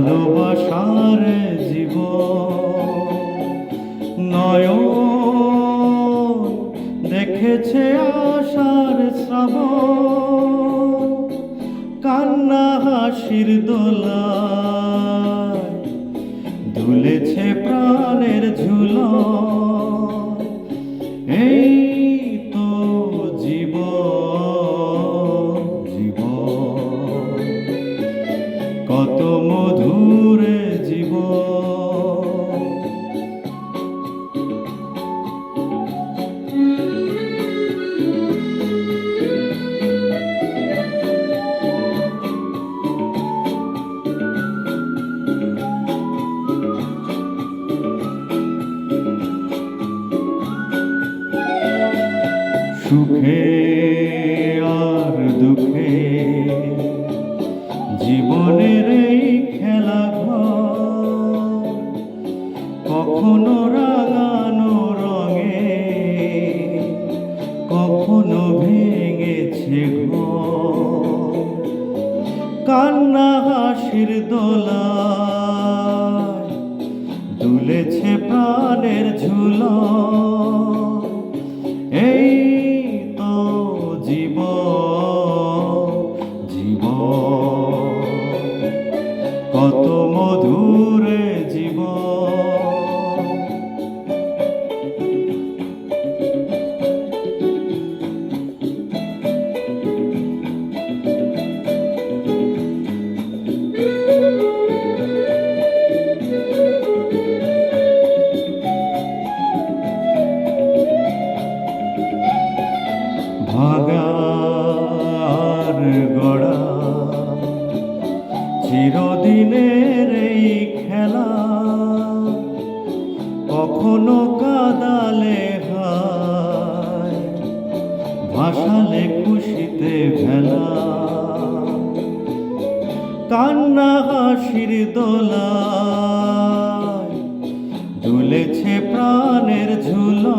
ভালোবাসার জীব নয় দেখেছে আশার শ্রাব কান্না হাসির দোলা দুলেছে প্রাণের ঝুলা কত মধুরে জীবন সুখে কখনো রাগানো রঙে, কখনো ভেঙেছে কান্না হাসির দোলা দুলেছে প্রাণের ঝুলো। এই তো জীবন জীবন চিরদিনের এই খেলা কখনো কাদালে হায়, ভাসালে খুশিতে ভেলা। কান্না হাসির দোলা দুলেছে প্রাণের ঝুলো